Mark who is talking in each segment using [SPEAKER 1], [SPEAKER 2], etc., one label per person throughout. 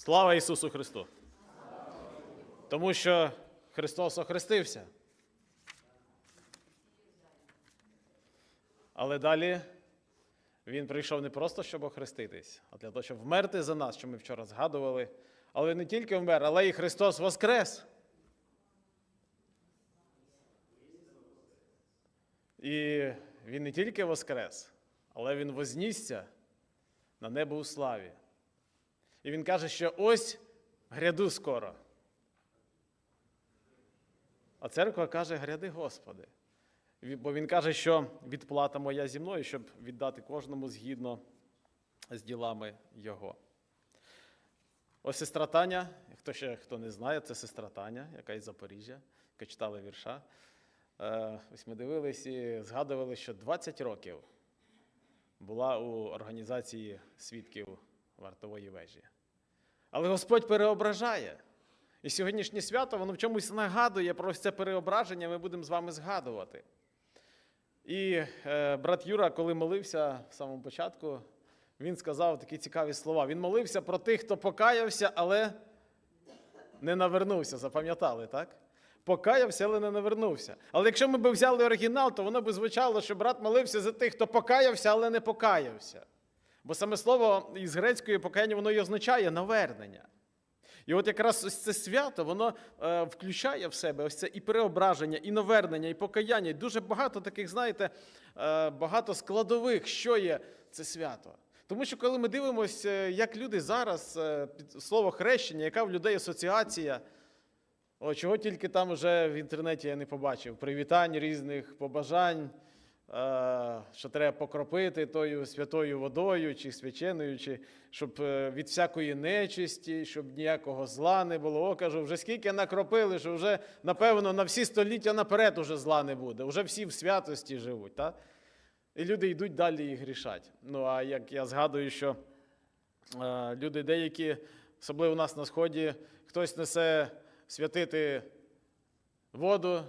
[SPEAKER 1] Слава Ісусу Христу! Тому що Христос охрестився. Але далі Він прийшов не просто, щоб охреститись, а для того, щоб вмерти за нас, що ми вчора згадували. Але не тільки вмер, але і Христос воскрес. І Він не тільки воскрес, але Він вознісся на небо у славі. І він каже, що ось гряду скоро. А церква каже, гряди, Господи. Бо він каже, що відплата моя зі мною, щоб віддати кожному згідно з ділами Його. Ось сестра Таня, хто ще хто не знає, це сестра Таня, яка із Запоріжжя, яка читала вірша. Е, Ось ми дивились і згадували, що 20 років була у організації свідків вартової вежі. Але Господь переображає. І сьогоднішнє свято воно в чомусь нагадує про це переображення, ми будемо з вами згадувати. І е, брат Юра, коли молився в самому початку, він сказав такі цікаві слова. Він молився про тих, хто покаявся, але не навернувся. Запам'ятали, так? Покаявся, але не навернувся. Але якщо ми б взяли оригінал, то воно б звучало, що брат молився за тих, хто покаявся, але не покаявся. Бо саме слово із грецької покаяння воно і означає навернення. І от якраз ось це свято, воно е, включає в себе ось це і переображення, і навернення, і покаяння. І дуже багато таких, знаєте, е, багато складових, що є це свято. Тому що коли ми дивимося, як люди зараз, е, під слово хрещення, яка в людей асоціація, о, чого тільки там вже в інтернеті я не побачив, привітань різних, побажань, е, що треба покропити тою святою водою чи свяченою, чи щоб е, від всякої нечисті, щоб ніякого зла не було. О, кажу, вже скільки накропили, що вже, напевно, на всі століття наперед уже зла не буде. Вже всі в святості живуть. Та? І люди йдуть далі і грішать. Ну, а як я згадую, що е, люди деякі, особливо у нас на сході, хтось несе святити воду,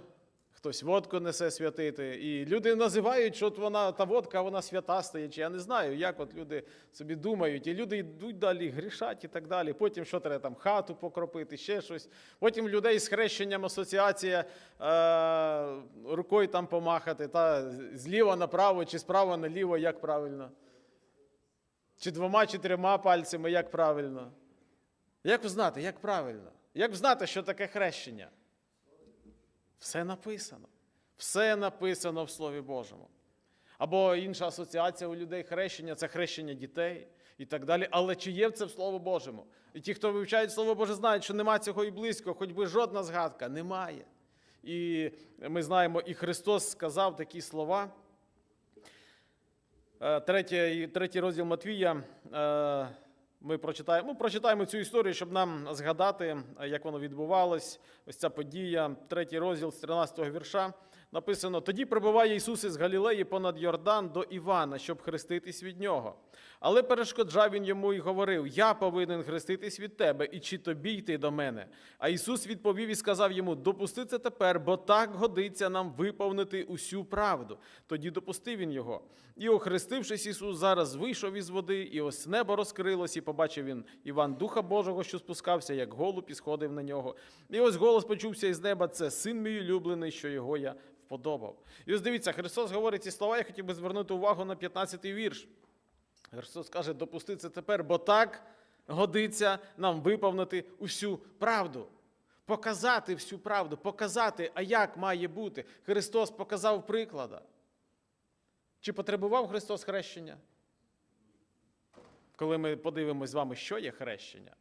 [SPEAKER 1] хтось водку несе святити. І люди називають, що от вона та водка, вона свята стає. Чи я не знаю, як от люди собі думають. І люди йдуть далі, грішать і так далі. Потім що треба там хату покропити, ще щось. Потім людей з хрещенням асоціація е, рукою там помахати, та зліва направо чи справа наліво, як правильно. Чи двома, чи трьома пальцями, як правильно. Як знати, як правильно? Як знати, що таке хрещення? Все написано. Все написано в Слові Божому. Або інша асоціація у людей хрещення це хрещення дітей і так далі. Але чи є це в Слово Божому? І ті, хто вивчають Слово Боже, знають, що нема цього і близько, хоч би жодна згадка, немає. І ми знаємо, і Христос сказав такі слова. Е, Третій, третій розділ Матвія. Ми прочитаємо, ну, прочитаємо цю історію, щоб нам згадати, е, як воно відбувалось. Ось ця подія, третій розділ з 13-го вірша. Написано: тоді прибуває Ісус із Галілеї понад Йордан до Івана, щоб хреститись від нього. Але перешкоджав він йому і говорив: Я повинен хреститись від тебе, і чи тобі йти до мене? А Ісус відповів і сказав йому: Допусти це тепер, бо так годиться нам виповнити усю правду. Тоді допустив він його. І, охрестившись, Ісус зараз вийшов із води, і ось небо розкрилось, і побачив він Іван Духа Божого, що спускався, як голуб, і сходив на нього. І ось голос почувся із неба: це син мій улюблений, що його я вподобав. І ось дивіться, Христос говорить ці слова, я хотів би звернути увагу на 15-й вірш. Христос каже, допусти це тепер, бо так годиться нам виповнити усю правду. Показати всю правду, показати, а як має бути. Христос показав приклада. Чи потребував Христос хрещення? Коли ми подивимось з вами, що є хрещення.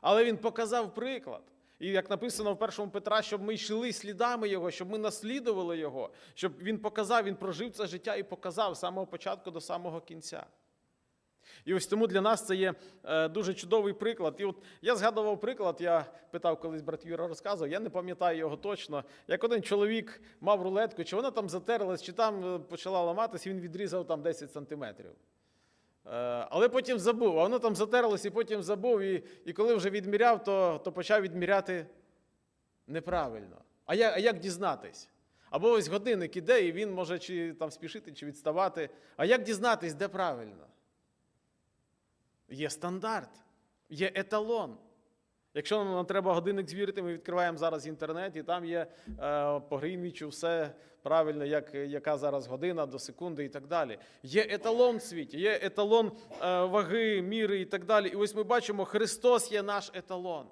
[SPEAKER 1] Але Він показав приклад. І як написано в першому Петра, щоб ми йшли слідами Його, щоб ми наслідували Його, щоб Він показав, Він прожив це життя і показав з самого початку до самого кінця. І ось тому для нас це є е, дуже чудовий приклад. І от я згадував приклад, я питав колись брат Юра розказував, я не пам'ятаю його точно. Як один чоловік мав рулетку, чи вона там затерлась, чи там е, почала ламатись, він відрізав там 10 сантиметрів. Е, Але потім забув, а воно там затерлося і потім забув. І, і коли вже відміряв, то, то почав відміряти неправильно. А як, а як дізнатись? Або ось годинник іде, і він може чи там спішити, чи відставати. А як дізнатись, де правильно? Є стандарт. є еталон. Якщо нам треба годинник звірити, ми відкриваємо зараз інтернет, і там є е, по Грінвічу все правильно, як, яка зараз година до секунди і так далі. Є еталон в світі, є еталон е, ваги, міри і так далі. І ось ми бачимо, Христос є наш еталон.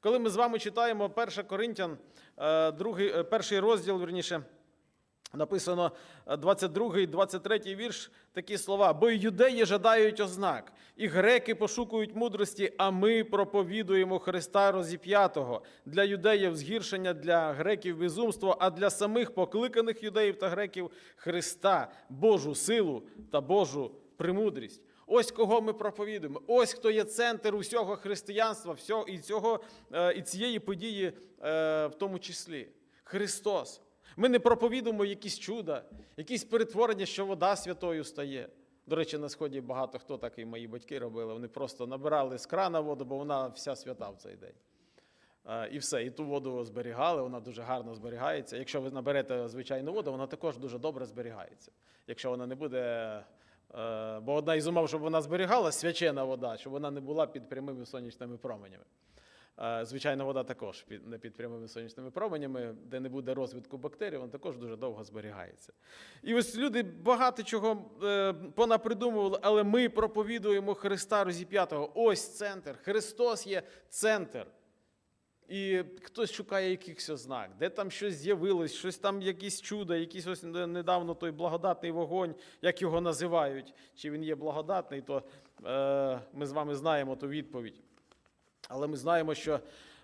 [SPEAKER 1] Коли ми з вами читаємо 1 Коринтян, е, другий, е, перший розділ, вірніше, Написано е, 22 і 23 вірш такі слова: бо юдеї жадають ознак, і греки пошукують мудрості, а ми проповідуємо Христа розіп'ятого. Для юдеїв згіршення, для греків безумство, а для самих покликаних юдеїв та греків Христа, Божу силу та Божу премудрість. Ось кого ми проповідуємо. Ось хто є центр усього християнства, всього, і, цього, е, і цієї події е, в тому числі. Христос. Ми не проповідуємо якісь чуда, якісь перетворення, що вода святою стає. До речі, на сході багато хто так і мої батьки робили. Вони просто набирали з крана воду, бо вона вся свята в цей день. Е, І все, і ту воду зберігали, вона дуже гарно зберігається. Якщо ви наберете звичайну воду, вона також дуже добре зберігається. Якщо вона не буде. е, Бо одна із умов, щоб вона зберігала, свячена вода, щоб вона не була під прямими сонячними променями. Звичайна вода також не під прямими сонячними променями, де не буде розвитку бактерій, вона також дуже довго зберігається. І ось люди багато чого е, понапридумували, але ми проповідуємо Христа розіп'ятого. Ось центр. Христос є центр. І хтось шукає якихось ознак, де там щось з'явилось, щось там, якісь чудо, якийсь ось недавно той благодатний вогонь, як його називають. Чи він є благодатний, то е, ми з вами знаємо ту відповідь. Але ми знаємо, що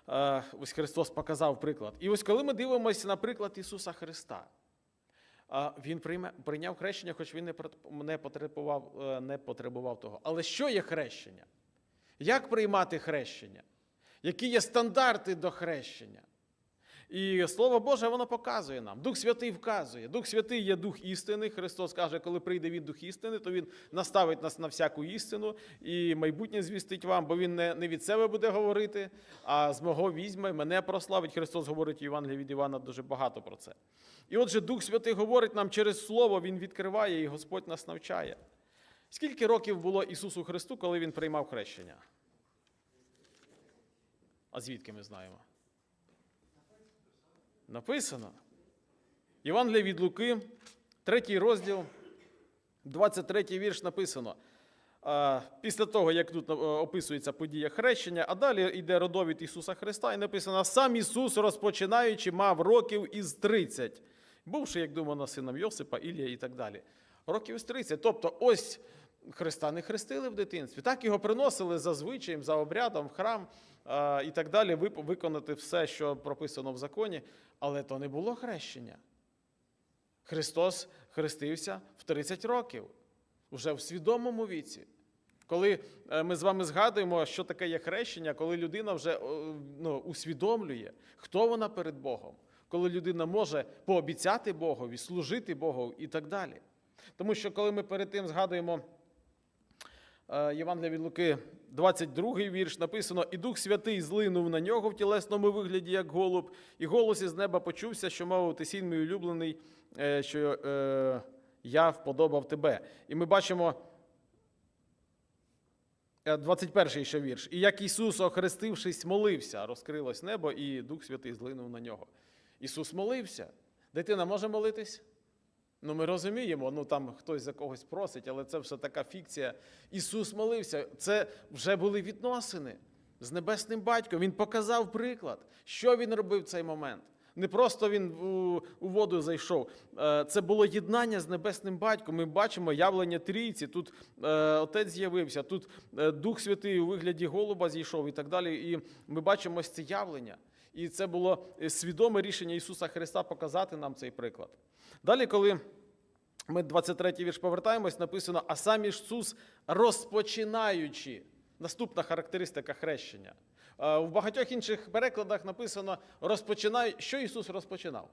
[SPEAKER 1] е, ось Христос показав приклад. І ось коли ми дивимося на приклад Ісуса Христа, е, Він прийняв хрещення, хоч він не, не, потребував, е, не потребував того. Але що є хрещення? Як приймати хрещення? Які є стандарти до хрещення? І Слово Боже, воно показує нам. Дух Святий вказує. Дух Святий є дух істини. Христос каже, коли прийде він дух істини, то Він наставить нас на всяку істину і майбутнє звістить вам, бо Він не, від себе буде говорити, а з мого візьме, мене прославить. Христос говорить у Євангелії від Івана дуже багато про це. І отже, Дух Святий говорить нам через Слово, Він відкриває, і Господь нас навчає. Скільки років було Ісусу Христу, коли Він приймав хрещення? А звідки ми знаємо? Написано. Євангелія від Луки, третій розділ, 23 вірш написано. Після того, як тут е, описується подія хрещення, а далі йде родовід Ісуса Христа, і написано: сам Ісус, розпочинаючи, мав років із 30, бувши, як думано, сином Йосипа, Ілія і так далі. Років із 30. Тобто, ось Христа не хрестили в дитинстві. Так його приносили за звичаєм, за обрядом в храм і так далі, виконати все, що прописано в законі, але то не було хрещення. Христос хрестився в 30 років, уже в свідомому віці. Коли е, ми з вами згадуємо, що таке є хрещення, коли людина вже ну, усвідомлює, хто вона перед Богом, коли людина може пообіцяти Богові, служити Богу і так далі. Тому що коли ми перед тим згадуємо Євангелія від Луки, 22 вірш, написано: І Дух Святий злинув на нього в тілесному вигляді, як голуб, і голос із неба почувся, що мовив ти син мій улюблений, е, що е, я вподобав тебе. І ми бачимо. Е, 21 ще вірш. І як Ісус, охрестившись, молився, розкрилось небо, і Дух Святий злинув на нього. Ісус молився. Дитина може молитись? Ну, ми розуміємо, ну там хтось за когось просить, але це все така фікція. Ісус молився. Це вже були відносини з небесним батьком. Він показав приклад, що він робив в цей момент. Не просто він у, воду зайшов. Е, Це було єднання з небесним батьком. Ми бачимо явлення трійці. Тут е, отець з'явився, тут е, Дух Святий у вигляді голуба зійшов і так далі. І ми бачимо ось це явлення. І це було е, свідоме рішення Ісуса Христа показати нам цей приклад. Далі, коли ми 23-й вірш повертаємось, написано: а сам Ісус розпочинаючи. Наступна характеристика хрещення. Е, В багатьох інших перекладах написано розпочинаю. Що Ісус розпочинав?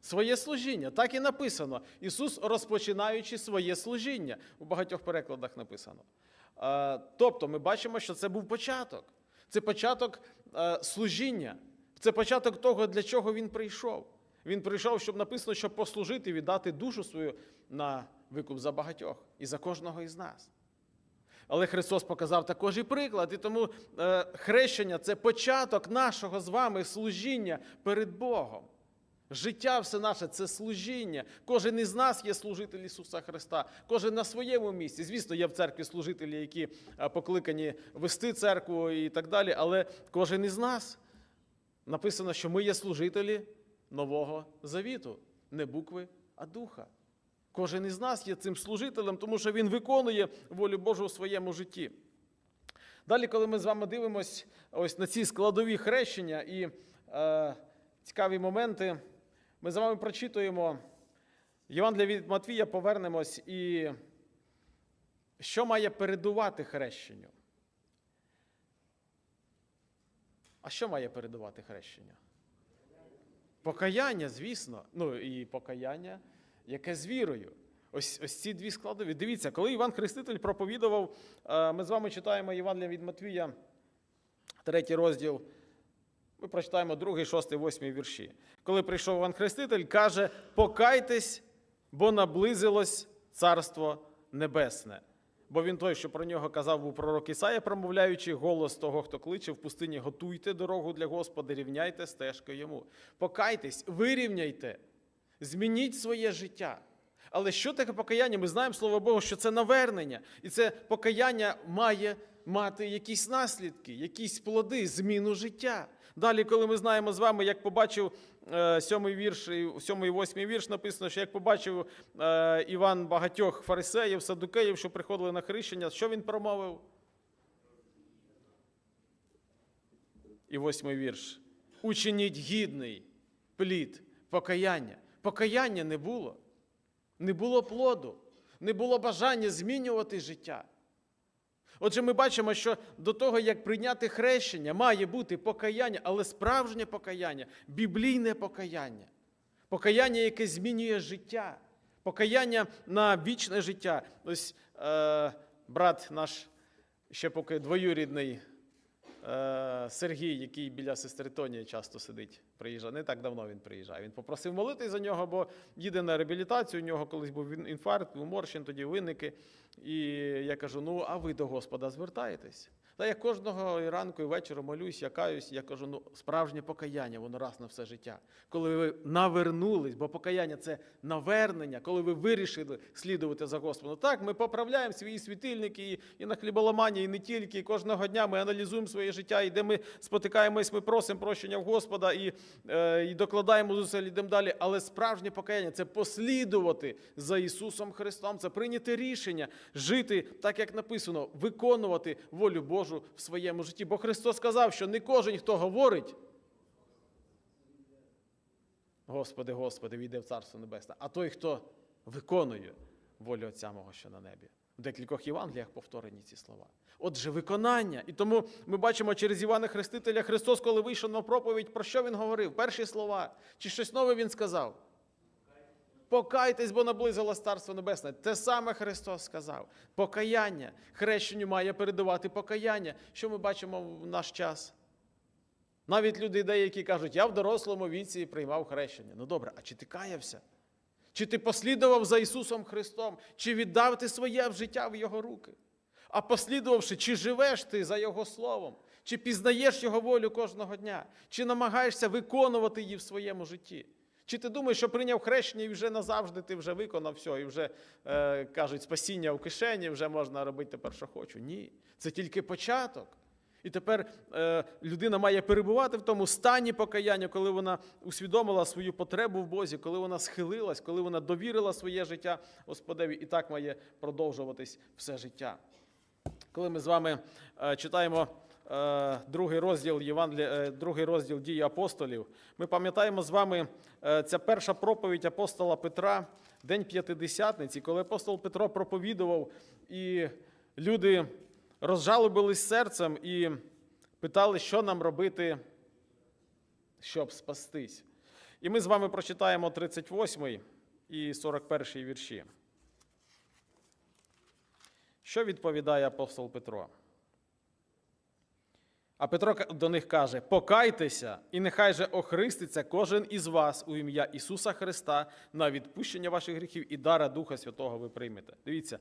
[SPEAKER 1] Своє служіння. Так і написано. Ісус розпочинаючи своє служіння. У багатьох перекладах написано. Е, Тобто ми бачимо, що це був початок. Це початок е, служіння. Це початок того, для чого він прийшов. Він прийшов, щоб написано, щоб послужити, віддати душу свою на викуп за багатьох і за кожного із нас. Але Христос показав також і приклад. І тому е, хрещення це початок нашого з вами служіння перед Богом. Життя все наше це служіння. Кожен із нас є служитель Ісуса Христа, кожен на своєму місці. Звісно, є в церкві служителі, які е, покликані вести церкву і так далі, але кожен із нас написано, що ми є служителі Нового Завіту, не букви, а духа. Кожен із нас є цим служителем, тому що він виконує волю Божу у своєму житті. Далі, коли ми з вами дивимося ось на ці складові хрещення і е, цікаві моменти, ми з вами прочитуємо Євангелія від Матвія, повернемось і що має передувати хрещенню? А що має передувати хрещення? Покаяння, звісно. Ну і покаяння, яке з вірою. Ось, ось ці дві складові. Дивіться, коли Іван Хреститель проповідував, е, ми з вами читаємо Євангелія від Матвія, третій розділ. Ми прочитаємо другий, шостий, восьмий вірші. Коли прийшов Іван Хреститель, каже: покайтесь, бо наблизилось Царство Небесне. Бо він той, що про нього казав, був пророк Ісая, промовляючи голос того, хто кличе в пустині, готуйте дорогу для Господа, рівняйте стежки йому. Покайтесь, вирівняйте, змініть своє життя. Але що таке покаяння? Ми знаємо, слово Богу, що це навернення. І це покаяння має мати якісь наслідки, якісь плоди, зміну життя. Далі, коли ми знаємо з вами, як побачив е, сьомий вірш, сьомий восьмий вірш, написано, що як побачив е, Іван багатьох фарисеїв, садукеїв, що приходили на хрещення, що він промовив? І восьмий вірш. Учиніть гідний плід покаяння. Покаяння не було. Не було плоду, не було бажання змінювати життя. Отже, ми бачимо, що до того, як прийняти хрещення, має бути покаяння, але справжнє покаяння, біблійне покаяння, покаяння, яке змінює життя, покаяння на вічне життя. Ось е, брат наш ще поки двоюрідний Сергій, який біля сестри Тонії часто сидить, приїжджає. Не так давно він приїжджає. Він попросив молитись за нього, бо їде на реабілітацію. У нього колись був інфаркт, уморщин, тоді виники. І я кажу: ну, а ви до Господа звертаєтесь? Та я кожного і ранку і вечора молюсь, я каюсь, я кажу, ну справжнє покаяння, воно раз на все життя. Коли ви навернулись, бо покаяння це навернення, коли ви вирішили слідувати за Господом. Так, ми поправляємо свої світильники і, і на хліболамані, і не тільки. І кожного дня ми аналізуємо своє життя, і де ми спотикаємось, ми просимо прощення в Господа і, е, і докладаємо зусиль, йдемо далі. Але справжнє покаяння це послідувати за Ісусом Христом, це прийняти рішення жити так, як написано, виконувати волю Божу в своєму житті. Бо Христос сказав, що не кожен, хто говорить, Господи, Господи, війде в Царство Небесне, а той, хто виконує волю Отця мого, що на небі. В декількох Євангеліях повторені ці слова. Отже, виконання. І тому ми бачимо через Івана Хрестителя Христос, коли вийшов на проповідь, про що він говорив? Перші слова. Чи щось нове він сказав? Покайтесь, бо наблизилось Царство Небесне. Те саме Христос сказав. Покаяння. Хрещенню має передавати покаяння. Що ми бачимо в наш час? Навіть люди деякі кажуть, я в дорослому віці приймав хрещення. Ну добре, а чи ти каявся? Чи ти послідував за Ісусом Христом? Чи віддав ти своє життя в Його руки? А послідувавши, чи живеш ти за Його словом? Чи пізнаєш Його волю кожного дня? Чи намагаєшся виконувати її в своєму житті? Чи ти думаєш, що прийняв хрещення і вже назавжди ти вже виконав все, і вже е, кажуть, спасіння в кишені, вже можна робити тепер, що хочу? Ні. Це тільки початок. І тепер е, людина має перебувати в тому стані покаяння, коли вона усвідомила свою потребу в Бозі, коли вона схилилась, коли вона довірила своє життя Господеві, і так має продовжуватись все життя. Коли ми з вами е, читаємо другий розділ е, другий розділ дії апостолів, ми пам'ятаємо з вами е, ця перша проповідь апостола Петра, День П'ятидесятниці, коли апостол Петро проповідував, і люди розжалобились серцем і питали, що нам робити, щоб спастись. І ми з вами прочитаємо 38 і 41 вірші. Що відповідає апостол Петро? А Петро до них каже: Покайтеся, і нехай же охриститься кожен із вас у ім'я Ісуса Христа на відпущення ваших гріхів і дара Духа Святого ви приймете. Дивіться,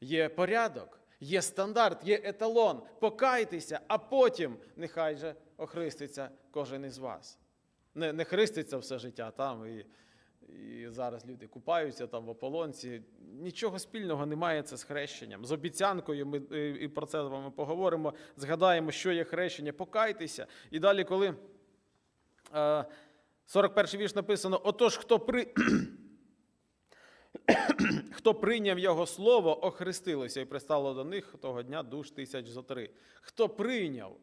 [SPEAKER 1] є порядок, Є стандарт, є еталон. Покайтеся, а потім нехай же охриститься кожен із вас. Не, не христиться все життя там і, і зараз люди купаються там в ополонці. Нічого спільного немає це з хрещенням. З обіцянкою ми е, і про це з вами поговоримо. Згадаємо, що є хрещення. Покайтеся. І далі, коли е, 41 вірш написано: Отож, хто при. Хто прийняв його слово, охрестилося і пристало до них того дня душ тисяч зо три. Хто прийняв,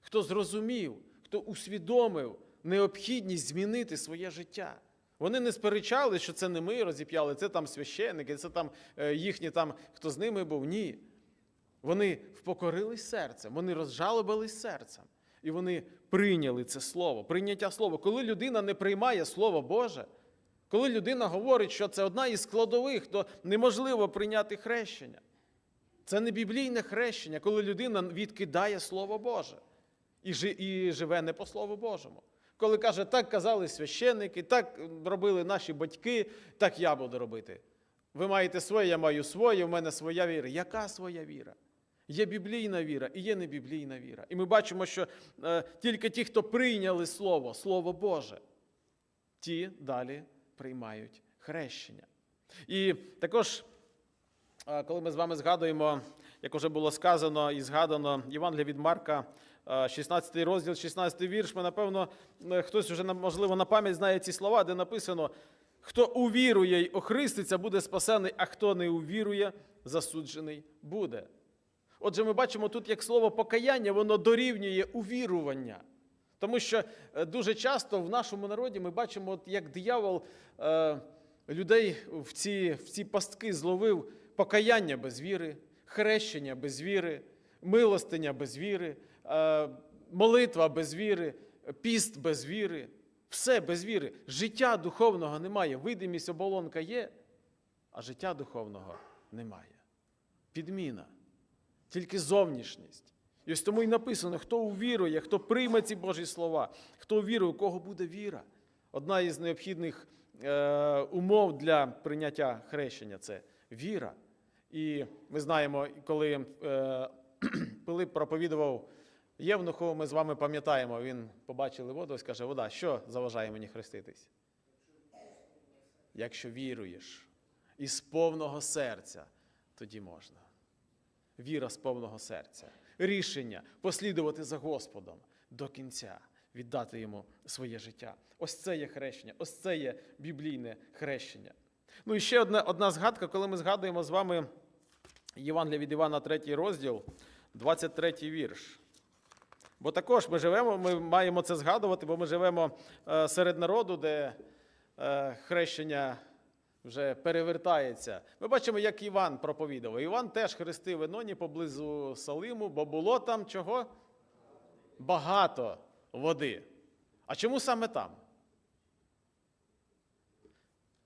[SPEAKER 1] хто зрозумів, хто усвідомив необхідність змінити своє життя. Вони не сперечали, що це не ми розіп'яли, це там священники, це там е, їхні там, хто з ними був. Ні. Вони впокорились серцем, вони розжалобились серцем. І вони прийняли це слово, прийняття слова. Коли людина не приймає Слово Боже, коли людина говорить, що це одна із складових, то неможливо прийняти хрещення. Це не біблійне хрещення, коли людина відкидає Слово Боже і живе не по Слову Божому. Коли каже, так казали священники, так робили наші батьки, так я буду робити. Ви маєте своє, я маю своє, в мене своя віра. Яка своя віра? Є біблійна віра і є небіблійна віра. І ми бачимо, що е, тільки ті, хто прийняли Слово, Слово Боже, ті далі приймають хрещення. І також, е, коли ми з вами згадуємо, як вже було сказано і згадано Євангелія від Марка, 16 розділ, 16 вірш, ми, напевно, хтось вже, можливо, на пам'ять знає ці слова, де написано: хто увірує й охриститься, буде спасений, а хто не увірує, засуджений буде. Отже, ми бачимо тут, як слово покаяння, воно дорівнює увірування. Тому що е, дуже часто в нашому народі ми бачимо, от як диявол е, людей в ці, в ці пастки зловив покаяння без віри, хрещення без віри, милостиня без віри, молитва без віри, піст без віри. Все без віри. Життя духовного немає. Видимість оболонка є, а життя духовного немає. Підміна тільки зовнішність. І ось тому і написано, хто увірує, хто прийме ці Божі слова, хто увірує, у кого буде віра. Одна із необхідних е, умов для прийняття хрещення це віра. І ми знаємо, коли е, Пилип проповідував Євнуху, ми з вами пам'ятаємо, він побачили воду і скаже, вода, що заважає мені хреститись? Якщо віруєш із повного серця, тоді можна віра з повного серця, рішення послідувати за Господом до кінця, віддати йому своє життя. Ось це є хрещення, ось це є біблійне хрещення. Ну і ще одна, одна згадка, коли ми згадуємо з вами Євангелія від Івана, 3 розділ, 23 вірш. Бо також ми живемо, ми маємо це згадувати, бо ми живемо е, серед народу, де е, хрещення вже перевертається. Ми бачимо, як Іван проповідував. Іван теж хрестив Еноні поблизу Салиму, бо було там чого? Багато води. А чому саме там?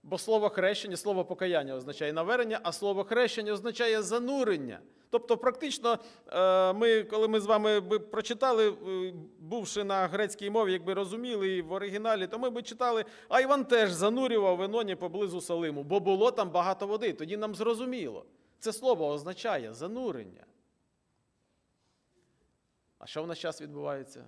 [SPEAKER 1] Бо слово хрещення, слово покаяння означає навернення, а слово хрещення означає занурення. Тобто, практично, е, ми, коли ми з вами би прочитали, е, бувши на грецькій мові, якби розуміли і в оригіналі, то ми би читали, а Іван теж занурював в Еноні поблизу Салиму, бо було там багато води. Тоді нам зрозуміло. Це слово означає занурення. А що в нас зараз відбувається?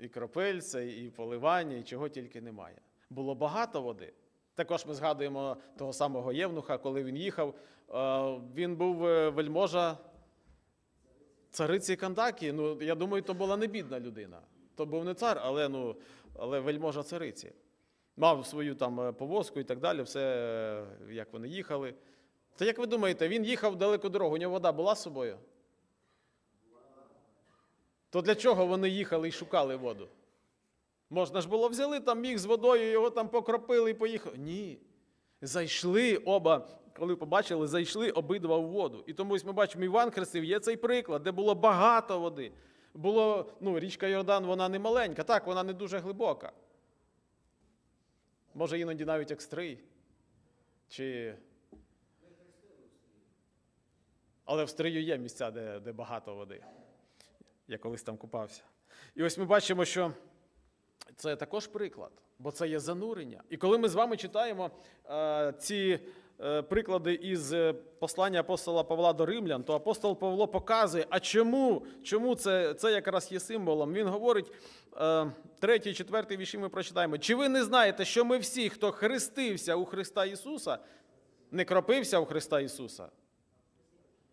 [SPEAKER 1] І кропельце, і поливання, і чого тільки немає. Було багато води. Також ми згадуємо того самого Євнуха, коли він їхав. е, Він був е, вельможа цариці Кандакі. Ну, я думаю, то була не бідна людина. То був не цар, але, ну, але вельможа цариці. Мав свою там е, повозку і так далі, все, як вони їхали. Та як ви думаєте, він їхав далеку дорогу, у нього вода була з собою? То для чого вони їхали і шукали воду? Можна ж було взяли там міг з водою, його там покропили і поїхали. Ні. Зайшли оба, коли побачили, зайшли обидва в воду. І тому ось ми бачимо, Іван Хрестив, є цей приклад, де було багато води. Було, ну, річка Йордан, вона не маленька, так, вона не дуже глибока. Може, іноді навіть як. Чи... Але в стрию є місця, де, де багато води. Я колись там купався. І ось ми бачимо, що це також приклад, бо це є занурення. І коли ми з вами читаємо е, ці е, приклади із е, послання апостола Павла до Римлян, то апостол Павло показує, а чому, чому це, це якраз є символом. Він говорить, е, третій, четвертий вірші ми прочитаємо. Чи ви не знаєте, що ми всі, хто хрестився у Христа Ісуса, не кропився у Христа Ісуса,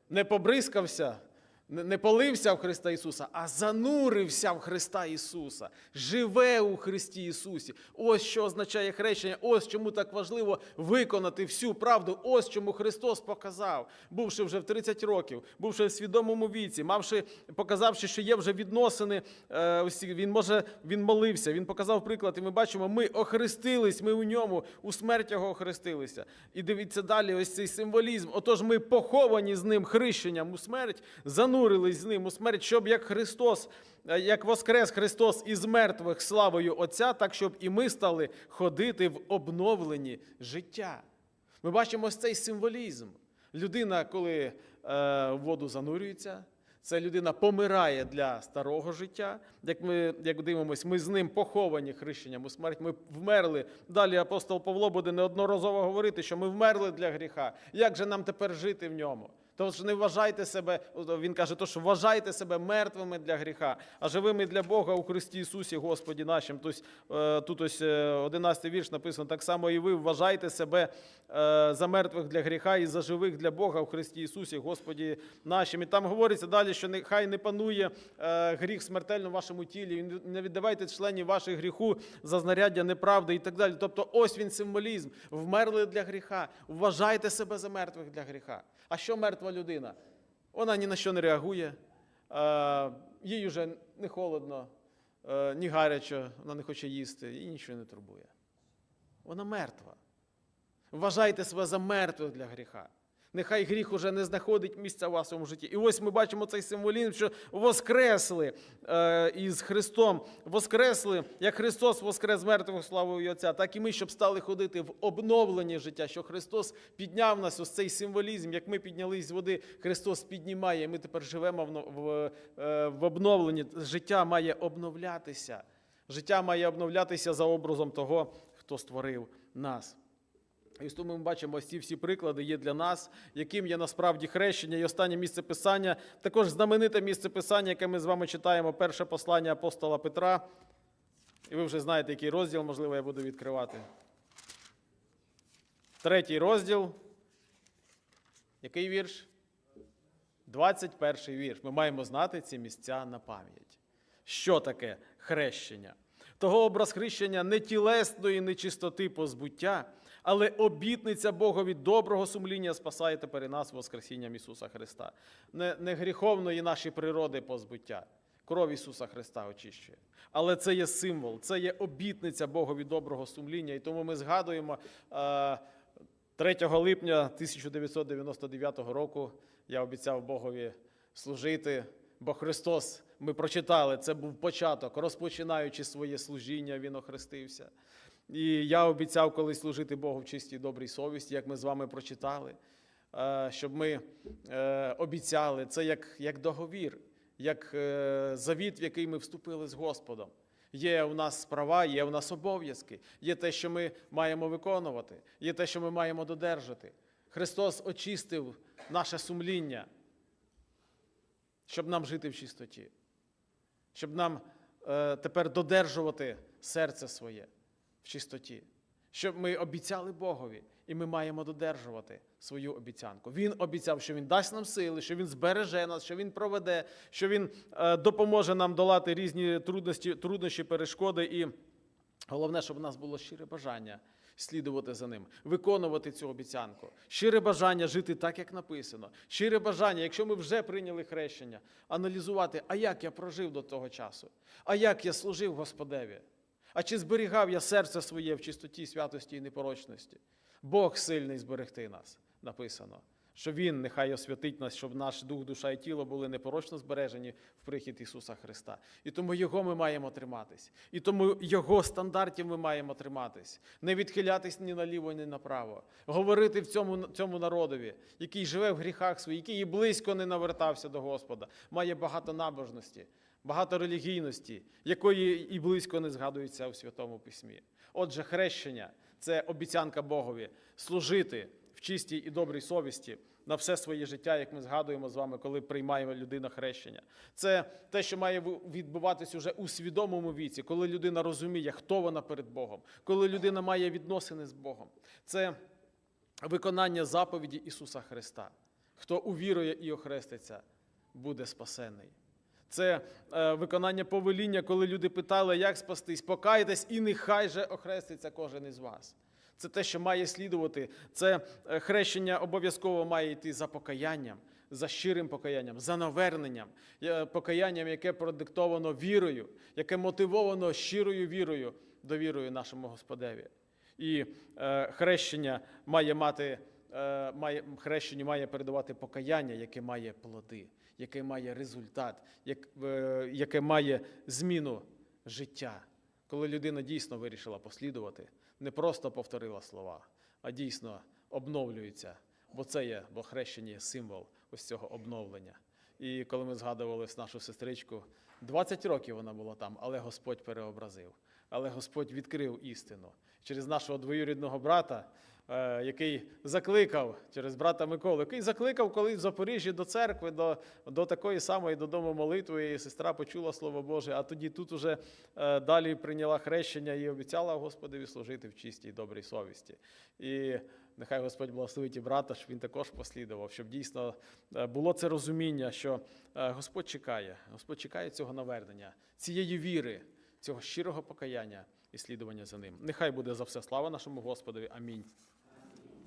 [SPEAKER 1] не побризкався, не полився в Христа Ісуса, а занурився в Христа Ісуса, живе у Христі Ісусі. Ось що означає хрещення, ось чому так важливо виконати всю правду. Ось чому Христос показав, бувши вже в 30 років, бувши в свідомому віці, мавши, показавши, що є вже відносини. е, Він може, він молився, він показав приклад, і ми бачимо, ми охрестились, ми у ньому, у смерть його охрестилися. І дивіться далі, ось цей символізм. Отож, ми поховані з ним хрещенням у смерть, занурились з ним у смерть, щоб як Христос, е, як воскрес Христос із мертвих славою Отця, так щоб і ми стали ходити в обновленні життя. Ми бачимо ось цей символізм. Людина, коли е, в воду занурюється, це людина помирає для старого життя. Як ми як дивимося, ми з ним поховані хрещенням у смерть. Ми вмерли. Далі апостол Павло буде неодноразово говорити, що ми вмерли для гріха. Як же нам тепер жити в ньому? Тож не вважайте себе, він каже, то що вважайте себе мертвими для гріха, а живими для Бога у Христі Ісусі, Господі нашим. Тобто, е, тут ось е, 11 вірш написано, так само і ви вважайте себе е, за мертвих для гріха і за живих для Бога у Христі Ісусі, Господі нашим. І там говориться далі, що нехай не панує е, гріх смертельно в вашому тілі, не віддавайте членів ваших гріху за знаряддя неправди і так далі. Тобто, ось він символізм. Вмерли для гріха. Вважайте себе за мертвих для гріха. А що мертва людина? Вона ні на що не реагує, їй вже не холодно, е, ні гаряче, вона не хоче їсти, її нічого не турбує. Вона мертва. Вважайте себе за мертвих для гріха. Нехай гріх уже не знаходить місця в вашому житті. І ось ми бачимо цей символізм, що воскресли е, із Христом, воскресли, як Христос воскрес з мертвих славою Отця, так і ми, щоб стали ходити в обновленні життя, що Христос підняв нас, ось цей символізм, як ми піднялись з води, Христос піднімає, і ми тепер живемо в, в, е, в обновленні. Життя має обновлятися. Життя має обновлятися за образом того, хто створив нас. І тому ми бачимо, ці всі приклади є для нас, яким є насправді хрещення. І останнє місце писання, також знамените місце писання, яке ми з вами читаємо, перше послання апостола Петра. І ви вже знаєте, який розділ, можливо, я буду відкривати. Третій розділ. Який вірш? 21 вірш. Ми маємо знати ці місця на пам'ять. Що таке хрещення? Того образ хрещення не тілесної нечистоти позбуття, але обітниця Богові доброго сумління спасає тепер і нас Воскресінням Ісуса Христа. Не, не гріховної нашої природи позбуття. Кров Ісуса Христа очищує. Але це є символ, це є обітниця Богові доброго сумління. І тому ми згадуємо е, 3 липня 1999 року я обіцяв Богові служити, бо Христос, ми прочитали, це був початок, розпочинаючи своє служіння, Він охрестився. І я обіцяв колись служити Богу в чистій добрій совісті, як ми з вами прочитали, е, щоб ми е, обіцяли це як, як договір, як е, завіт, в який ми вступили з Господом. Є у нас права, є у нас обов'язки, є те, що ми маємо виконувати, є те, що ми маємо додержати. Христос очистив наше сумління, щоб нам жити в чистоті, щоб нам тепер додержувати серце своє чистоті, щоб ми обіцяли Богові, і ми маємо додержувати свою обіцянку. Він обіцяв, що Він дасть нам сили, що Він збереже нас, що Він проведе, що Він е, допоможе нам долати різні трудності, труднощі, перешкоди. І головне, щоб у нас було щире бажання слідувати за ним, виконувати цю обіцянку, щире бажання жити так, як написано, щире бажання, якщо ми вже прийняли хрещення, аналізувати, а як я прожив до того часу, а як я служив Господеві. А чи зберігав я серце своє в чистоті, святості і непорочності? Бог сильний зберегти нас, написано, що Він нехай освятить нас, щоб наш дух, душа і тіло були непорочно збережені в прихід Ісуса Христа. І тому Його ми маємо триматись. І тому Його стандартів ми маємо триматись, не відхилятись ні наліво, ні направо. Говорити в цьому, цьому народові, який живе в гріхах своїх, який і близько не навертався до Господа, має багато набожності багато релігійності, якої і близько не згадується у Святому Письмі. Отже, хрещення це обіцянка Богові служити в чистій і добрій совісті на все своє життя, як ми згадуємо з вами, коли приймає людина хрещення. Це те, що має відбуватись уже у свідомому віці, коли людина розуміє, хто вона перед Богом, коли людина має відносини з Богом. Це виконання заповіді Ісуса Христа. Хто увірує і охреститься, буде спасений. Це е, виконання повеління, коли люди питали, як спастись, покайтесь, і нехай же охреститься кожен із вас. Це те, що має слідувати. Це е, хрещення обов'язково має йти за покаянням, за щирим покаянням, за наверненням, покаянням, яке продиктовано вірою, яке мотивовано щирою вірою, довірою нашому Господеві. І е, хрещення має мати, е, має, хрещенню має передавати покаяння, яке має плоди, яке має результат, е, яке має зміну життя. Коли людина дійсно вирішила послідувати, не просто повторила слова, а дійсно обновлюється. Бо це є, бо хрещення є символ ось цього обновлення. І коли ми згадували нашу сестричку, 20 років вона була там, але Господь переобразив. Але Господь відкрив істину через нашого двоюрідного брата, який закликав через брата Миколу, який закликав колись в Запоріжжі до церкви, до, до такої самої додому молитви. І сестра почула Слово Боже, а тоді тут уже е, далі прийняла хрещення і обіцяла Господові служити в чистій добрій совісті. І нехай Господь благословить і брата, щоб він також послідував, щоб дійсно е, було це розуміння, що е, Господь чекає, Господь чекає цього навернення, цієї віри, цього щирого покаяння і слідування за ним. Нехай буде за все слава нашому Господові. Амінь.